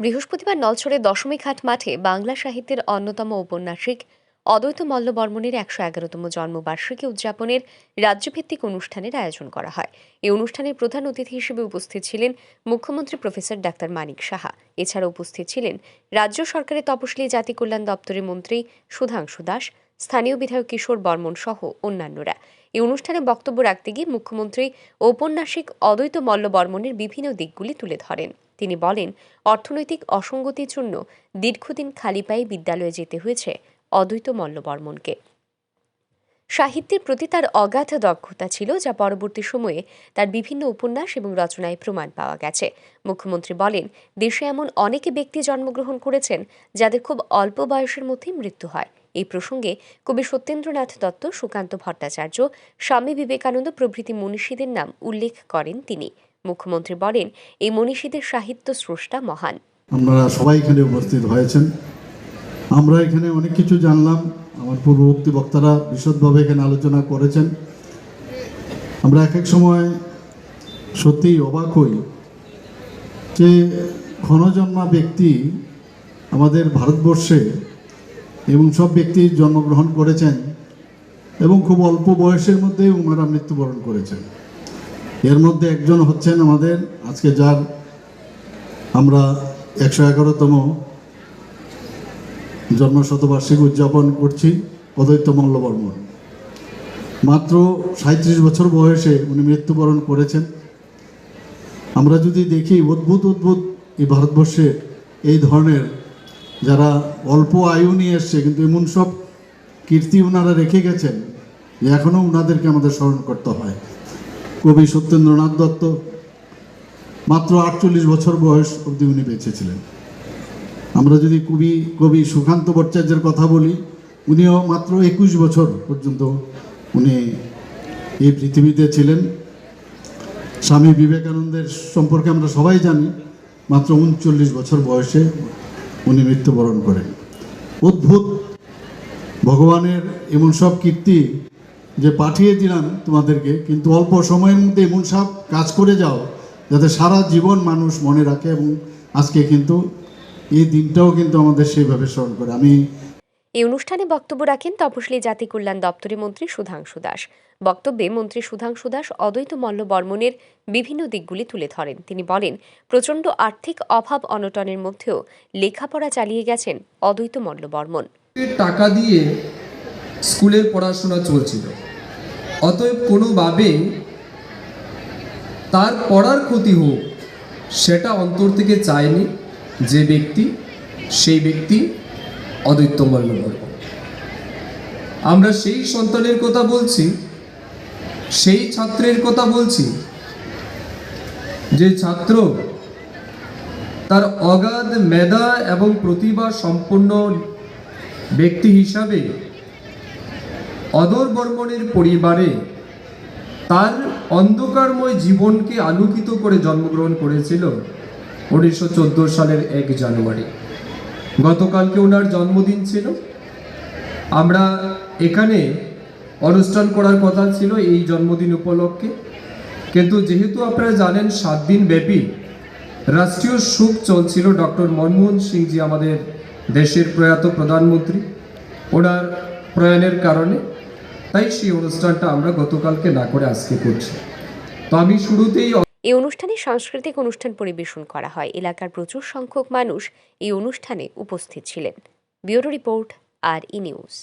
বৃহস্পতিবার নলছড়ের ঘাট মাঠে বাংলা সাহিত্যের অন্যতম ঔপন্যাসিক অদ্বৈত মল্ল বর্মণের একশো এগারোতম জন্মবার্ষিকী উদযাপনের রাজ্যভিত্তিক অনুষ্ঠানের আয়োজন করা হয়। এই অনুষ্ঠানের প্রধান অতিথি হিসেবে উপস্থিত ছিলেন মুখ্যমন্ত্রী প্রফেসর ডাক্তার মানিক সাহা। এছাড়া উপস্থিত ছিলেন রাজ্য সরকারের তপশিলি জাতি কল্যাণ দপ্তরের মন্ত্রী সুধাংশু দাস, স্থানীয় বিধায়ক কিশোর বর্মন সহ অন্যান্যরা। এই অনুষ্ঠানে বক্তব্য রাখতে গিয়ে মুখ্যমন্ত্রী ঔপন্যাসিক অদ্বৈত মল্ল বর্মণের বিভিন্ন দিকগুলি তুলে ধরেন। তিনি বলেন, অর্থনৈতিক অসঙ্গতির জন্য দীর্ঘদিন খালি পায়ে বিদ্যালয়ে যেতে হয়েছে অদ্বৈত মল্লবর্মনকে। সাহিত্যের প্রতি তার অগাধ দক্ষতা ছিল, যা পরবর্তী সময়ে তার বিভিন্ন উপন্যাস এবং রচনায় প্রমাণ পাওয়া গেছে। মুখ্যমন্ত্রী বলেন, দেশে এমন অনেকে ব্যক্তি জন্মগ্রহণ করেছেন যাদের খুব অল্প বয়সের মধ্যেই মৃত্যু হয়। এই প্রসঙ্গে কবি সত্যেন্দ্রনাথ দত্ত, সুকান্ত ভট্টাচার্য, স্বামী বিবেকানন্দ প্রভৃতি মনীষীদের নাম উল্লেখ করেন তিনি। মুখ্যমন্ত্রী বলেন, এই মনীষীদের সাহিত্য স্রষ্টা মহান। আপনারা সবাই এখানে উপস্থিত হয়েছেন। আমরা এখানে অনেক কিছু জানলাম। আমার পূর্ববর্তী বক্তারা বিশদভাবে এখানে আলোচনা করেছেন। আমরা এক এক সময় সত্যিই অবাক হই যে ক্ষণজন্মা ব্যক্তি আমাদের ভারতবর্ষে এবং সব ব্যক্তি জন্মগ্রহণ করেছেন এবং খুব অল্প বয়সের মধ্যে ওনারা মৃত্যুবরণ করেছেন। এর মধ্যে একজন হচ্ছেন আমাদের, আজকে যার আমরা একশো এগারোতম জন্মশতবার্ষিকী উদযাপন করছি, অদ্বৈত মল্লবর্মন। মাত্র সাঁত্রিশ বছর বয়সে উনি মৃত্যুবরণ করেছেন। আমরা যদি দেখি অদ্ভুত অদ্ভুত এই ভারতবর্ষে এই ধরনের যারা অল্প আয়ু নিয়ে এসছে, কিন্তু এমন সব কীর্তি ওনারা রেখে গেছেন যে এখনও ওনাদেরকে আমাদের স্মরণ করতে হয়। কবি সত্যেন্দ্রনাথ দত্ত মাত্র আটচল্লিশ বছর বয়স অবধি উনি বেঁচেছিলেন। আমরা যদি কবি কবি সুকান্ত ভট্টাচার্যের কথা বলি, উনিও মাত্র একুশ বছর পর্যন্ত উনি এই পৃথিবীতে ছিলেন। স্বামী বিবেকানন্দের সম্পর্কে আমরা সবাই জানি, মাত্র উনচল্লিশ বছর বয়সে উনি মৃত্যুবরণ করেন। অদ্ভুত! ভগবানের এমন সব কীর্তি যে পাঠিয়ে দিলাম তোমাদেরকে কিন্তু অল্প সময়ের মধ্যে এমন সব কাজ করে যাও যাতে সারা জীবন মানুষ মনে রাখে এবং আজকে কিন্তু এই দিনটাও কিন্তু আমাদের সেইভাবে স্মরণ করে। আমি এই অনুষ্ঠানে বক্তব্য রাখেন তপশিলি জাতি কল্যাণ দপ্তরের মন্ত্রী সুধাংশু দাস। বক্তব্যে মন্ত্রী সুধাংশু দাস অদ্বৈত মল্ল বর্মনের বিভিন্ন দিকগুলি তুলে ধরেন। তিনি বলেন প্রচণ্ড আর্থিক অভাব অনটনের মধ্যেও লেখাপড়া চালিয়ে গেছেন অদ্বৈত মল্ল বর্মন। টাকা দিয়ে স্কুলের পড়াশোনা চলছিল। অতএব কোনোভাবে তার পড়ার ক্ষতি হোক, সেটা অন্তর থেকে চায়নি যে ব্যক্তি, সেই ব্যক্তি অদ্বৈত মল্লবর্ম আমরা সেই সন্তানের কথা বলছি, সেই ছাত্রের কথা বলছি, যে ছাত্র তার অগাধ মেধা এবং প্রতিভা সম্পন্ন ব্যক্তি হিসাবে অদর বর্মনের পরিবারে তার অন্ধকারময় জীবনকে আলোকিত করে জন্মগ্রহণ করেছিল উনিশশো চোদ্দ সালের এক জানুয়ারি। গতকালকে ওনার জন্মদিন ছিল। আমরা এখানে অনুষ্ঠান করার কথা ছিল এই জন্মদিন উপলক্ষে। কিন্তু যেহেতু আপনারা জানেন সাত দিন ব্যাপী রাষ্ট্রীয় শোক চলছিল, ডক্টর মনমোহন সিংজি আমাদের দেশের প্রয়াত প্রধানমন্ত্রী। ওনার প্রয়াণের কারণে তাই সেই অনুষ্ঠানটা আমরা গতকালকে না করে আজকে করছি। তো আমি শুরুতেই এই অনুষ্ঠানে সাংস্কৃতিক অনুষ্ঠান পরিবেশন করা হয়। এলাকার প্রচুর সংখ্যক মানুষ এই অনুষ্ঠানে উপস্থিত ছিলেন। Bureau report, R E news.